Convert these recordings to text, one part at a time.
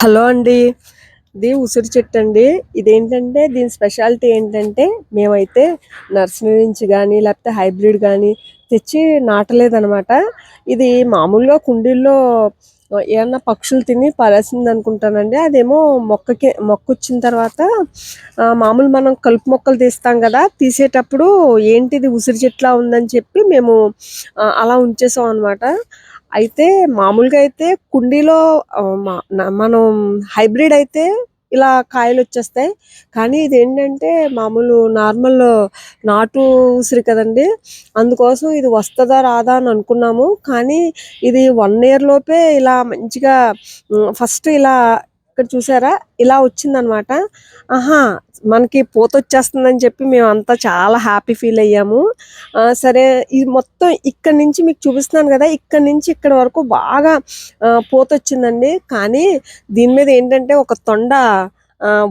Hello అండి. ఇది ఉసిరి చెట్టు అండి ఇదేంటంటే దీని స్పెషాలిటీ ఏంటంటే మేమైతే నర్సరీ నుంచి కానీ లేకపోతే హైబ్రిడ్ కానీ తెచ్చి నాటలేదనమాట ఇది మామూలుగా కుండీల్లో ఏమన్నా పక్షులు తిని పారేసింది అనుకుంటానండి. అదేమో మొక్కకి మొక్క వచ్చిన తర్వాత మామూలు మనం కలుపు మొక్కలు తీస్తాం కదా తీసేటప్పుడు ఏంటిది ఉసిరి చెట్లా ఉందని చెప్పి మేము అలా ఉంచేసాం అనమాట అయితే మామూలుగా అయితే కుండీలో మా- మనం హైబ్రిడ్ అయితే ఇలా కాయలు వచ్చేస్తాయి. కానీ ఇది ఏంటంటే మామూలు నార్మల్ నాటు ఉసిరి కదండి. అందుకోసం ఇది వస్తుందా రాదా అని అనుకున్నాము. కానీ ఇది వన్ ఇయర్ లోపే ఇలా మంచిగా ఫస్ట్ ఇలా ఇక్కడ చూసారా? ఇలా వచ్చిందనమాట. ఆహా మనకి పూత వచ్చేస్తుందని చెప్పి మేము అంతా చాలా హ్యాపీ ఫీల్ అయ్యాము. సరే ఇది మొత్తం ఇక్కడ నుంచి మీకు చూపిస్తున్నాను కదా ఇక్కడ నుంచి ఇక్కడ వరకు బాగా పూత వచ్చిందండి కానీ దీని మీద ఏంటంటే ఒక తొండ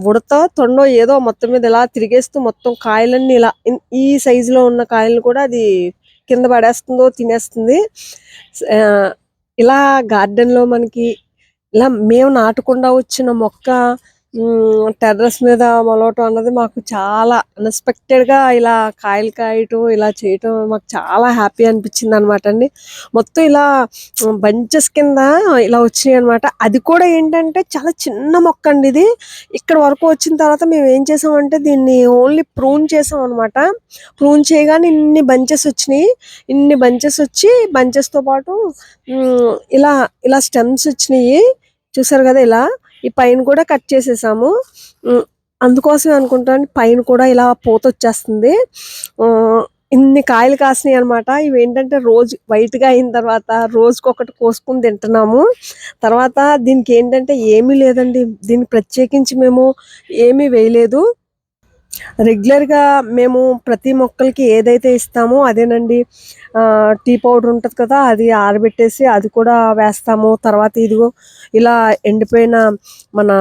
ఉడతో ఉడత ఏదో మొత్తం మీద ఇలా తిరిగేస్తూ మొత్తం కాయలన్నీ ఇలా ఈ సైజులో ఉన్న కాయలను కూడా అది కింద పడేస్తుందో తినేస్తుంది. ఇలా గార్డెన్లో లో మనకి ఇలా మేము నాటకుండా వచ్చిన మొక్క టెర్రస్ మీద మొలవటం అన్నది మాకు చాలా అన్ఎక్స్పెక్టెడ్గా ఇలా కాయలు కాయటం ఇలా చేయటం మాకు చాలా హ్యాపీ అనిపించింది అనమాట అండి. మొత్తం ఇలా బంచెస్ కింద ఇలా వచ్చినాయి అనమాట అది కూడా ఏంటంటే చాలా చిన్న మొక్క అండి ఇది. ఇక్కడ వరకు వచ్చిన తర్వాత మేము ఏం చేసామంటే దీన్ని ఓన్లీ ప్రూన్ చేసాం అనమాట ప్రూన్ చేయగానే ఇన్ని బంచెస్ వచ్చినాయి. ఇన్ని బంచెస్ వచ్చి బంచెస్తో పాటు ఇలా ఇలా స్టెమ్స్ వచ్చినాయి. చూసారు కదా ఇలా? ఈ పైన కూడా కట్ చేసేసాము. అందుకోసం అనుకుంటాను పైన కూడా ఇలా పూత వచ్చేస్తుంది ఇన్ని కాయలు కాసినాయి అనమాట ఇవి ఏంటంటే రోజు వైట్గా అయిన తర్వాత రోజుకొకటి కోసుకుని తింటున్నాము. తర్వాత దీనికి ఏంటంటే ఏమీ లేదండి. దీన్ని ప్రత్యేకించి మేము ఏమీ వేయలేదు. రెగ్యులర్గా మేము ప్రతి మొక్కలకి ఏదైతే ఇస్తామో అదేనండి. టీ పౌడర్ ఉంటుంది కదా అది ఆరబెట్టేసి అది కూడా వేస్తాము. తర్వాత ఇదిగో ఇలా ఎండిపోయిన మన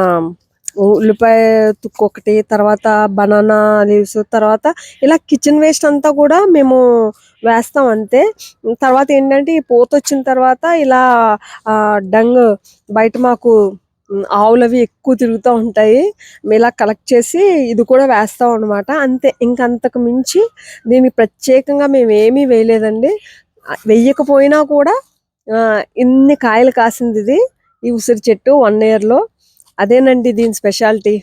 ఉల్లిపాయ తుక్కు ఒకటి తర్వాత బనానా లీవ్స్ తర్వాత ఇలా కిచెన్ వేస్ట్ అంతా కూడా మేము వేస్తాం అంతే. తర్వాత ఏంటంటే ఈ పూత వచ్చిన తర్వాత ఇలా డంగ్ బయట మాకు ఆవులవి ఎక్కువ తిరుగుతూ ఉంటాయి. మేము ఇలా కలెక్ట్ చేసి ఇది కూడా వేస్తాం అనమాట అంతే ఇంకంతకు మించి దీనికి ప్రత్యేకంగా మేము ఏమీ వేయలేదండి. వేయకపోయినా వెయ్యకపోయినా కూడా ఇన్ని కాయలు కాసింది ఇది. ఈ ఉసిరి చెట్టు వన్ ఇయర్లో అదేనండి దీని స్పెషాలిటీ